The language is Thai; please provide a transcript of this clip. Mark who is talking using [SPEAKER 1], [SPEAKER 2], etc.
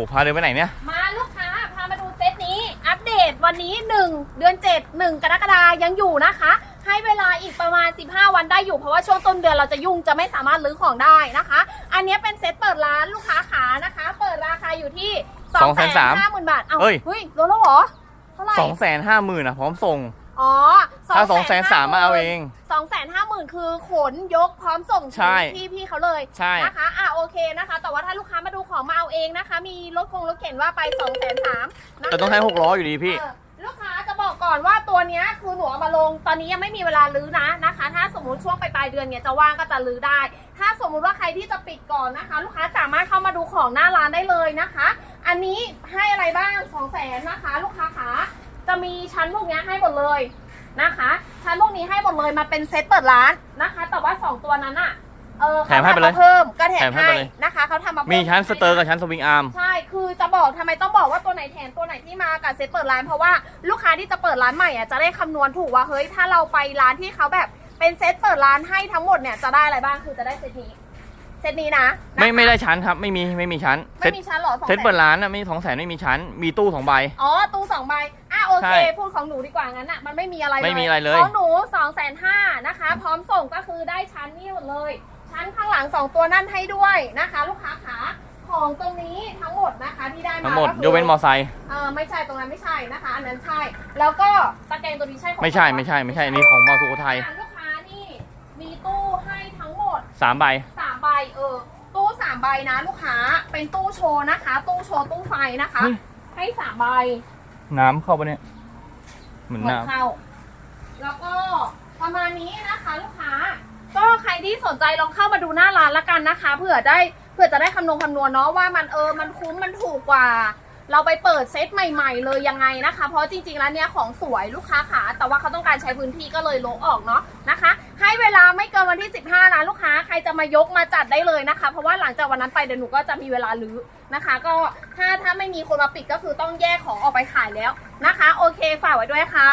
[SPEAKER 1] โอ้พาเดินไปไหนเนี่ย
[SPEAKER 2] มาลูกค้าพามาดูเซตนี้ อัปเดตวันนี้ 1 เดือน 7 1 กรกฎายังอยู่นะคะ ให้เวลาอีกประมาณ 15 วันได้อยู่เพราะว่าช่วงต้นเดือนเราจะยุ่งจะไม่สามารถรื้อของได้นะคะ อันนี้เป็นเซตเปิดร้านลูกค้าขานะคะ เปิดราคาอยู่ที่2 5 0 0 0 0บาทเอา
[SPEAKER 1] เฮ้ย
[SPEAKER 2] เฮ้ยลดแล้วเหรอเท่าไหร่
[SPEAKER 1] สองแสนห้าหมื่นอะพร้อมส่ง
[SPEAKER 2] อ๋อ
[SPEAKER 1] ถ้าสองแสนสามมาเอาเอง
[SPEAKER 2] ส องแสนห้าหมื่นคือขนยกพร้อมส่ง
[SPEAKER 1] ใช่
[SPEAKER 2] ถึงที่พี่เขาเลย
[SPEAKER 1] ใช่
[SPEAKER 2] นะคะอะโอเคนะคะ แต่ว่าถ้าลูกค้ามาดูของมาเอาเองนะคะ มีรถคงรถเข็นว่าไป2องแสนสาม
[SPEAKER 1] แต่ต้องใช้หกล้ออยู่ดีพี่
[SPEAKER 2] ลูกค้าจะบอกก่อนว่าตัวเนี้ยคือหนูเอามาลงตอนนี้ยังไม่มีเวลาลื้อนะนะคะ ถ้าสมมติช่วงปลายๆเดือนเนี่ยจะว่างก็จะลื้อได้ ถ้าสมมุติว่าใครที่จะปิดก่อนนะคะ ลูกค้าสามารถเข้ามาดูของหน้าร้านได้เลยนะคะ อันนี้ให้อะไรบ้าง2องแสนนะคะ ลูกค้าขาจะมีชั้นพวกเนี้ยให้หมดเลย นะคะชั้นพวกนี้ให้หมดเลยมาเป็นเซตเปิดร้านนะคะ แต่ว่าสองตัวนั้นอะเออ
[SPEAKER 1] แถมให้ไปเลย
[SPEAKER 2] ขาทำาเพิ่มก็แถ
[SPEAKER 1] แถ
[SPEAKER 2] ม
[SPEAKER 1] มให้
[SPEAKER 2] ให้
[SPEAKER 1] ไปเลย
[SPEAKER 2] นะคะเขาทำมาเพิ่
[SPEAKER 1] มีชั้นสเตอร์กับชั้นสวิงอาร์ม
[SPEAKER 2] ใช่ คือจะบอกทำไมต้องบอกว่าตัวไหนแถมตัวไหนที่มากับเซตเปิดร้าน เพราะว่าลูกค้าที่จะเปิดร้านใหม่อะจะได้คำนวณถูกว่าเฮ้ยถ้าเราไปร้านที่เขาแบบเป็นเซตเปิดร้านให้ทั้งหมดเนี่ยจะได้อะไรบ้างคือจะได้เซตนี้เซตนี้นะ
[SPEAKER 1] ไม่
[SPEAKER 2] นะคะ
[SPEAKER 1] ไม่ได้ชั้นครับ ไม่มีไม่มีชั้น เซ
[SPEAKER 2] ไม่
[SPEAKER 1] ต
[SPEAKER 2] มีชั้นเหรอสอง
[SPEAKER 1] เซตเปิดร้านอะไม่สองแสนไม่มีชั้น มีตู้สองใบ
[SPEAKER 2] อ๋อ ตู้สองใบอะ โอเค
[SPEAKER 1] ใช่
[SPEAKER 2] พูดของหนูดีกว่างั้นอะมันไม่มีอะไรเลย
[SPEAKER 1] ไม่มีอะไรเลย
[SPEAKER 2] ของหนูสองแสนห้านะคะ พร้อมส่งก็คือได้ชั้นนี่หมดเลย ชั้นข้างหลังสองตัวนั่นให้ด้วยนะคะ ลูกค้าขาของตรงนี้ทั้งหมดนะคะที่ได้มา
[SPEAKER 1] ทั้งหมด
[SPEAKER 2] ก็คื
[SPEAKER 1] ยกเว้นมอไซค์
[SPEAKER 2] เออไม่ใช่ตรงนั้นไม่ใช่นะคะ อันนั้นใช่ แล้วก็ตะแกรงตัวนี้ใช่ของ
[SPEAKER 1] ไม่ใช่
[SPEAKER 2] เรา
[SPEAKER 1] ไม่ใช่ไม่ใช่อันนี้ของมอสุโขทัย
[SPEAKER 2] อะลูกค้านี่มีตู้ให้ทั้งหมด
[SPEAKER 1] สามใบ
[SPEAKER 2] สามใบเออตู้สามใบนะลูกค้าเป็นตู้โชว์นะคะ ตู้โชว์ตู้ไฟนะคะ
[SPEAKER 1] เฮ้ย
[SPEAKER 2] ให้สามใบ
[SPEAKER 1] น้ำเข้าปะเนี่ย เหมือน
[SPEAKER 2] หมด
[SPEAKER 1] น้ำ
[SPEAKER 2] เข้า แล้วก็ประมาณนี้นะคะลูกค้า ก็ใครที่สนใจลองเข้ามาดูหน้าร้านละกันนะคะ เผื่อได้เผื่อจะได้คำนวณคำนวณเนาะว่ามันเออมันคุ้มมันถูกกว่า เราไปเปิดเซตใหม่ๆ เลยยังไงนะคะ เพราะจริงๆแล้วเนี้ยของสวยลูกค้าขาแต่ว่าเขาต้องการใช้พื้นที่ก็เลยลงออกเนาะนะคะ ให้เวลาไม่เกินวันที่ 15นะลูกค้า ครจะมายกมาจัดได้เลยนะคะ เพราะว่าหลังจากวันนั้นไปเดี๋ยวหนูก็จะมีเวลาลื้อนะคะ ก็ถ้าถ้าไม่มีคนมาปิดก็คือต้องแยกของออกไปขายแล้วนะคะ โอเคฝากไว้ด้วยค่ะ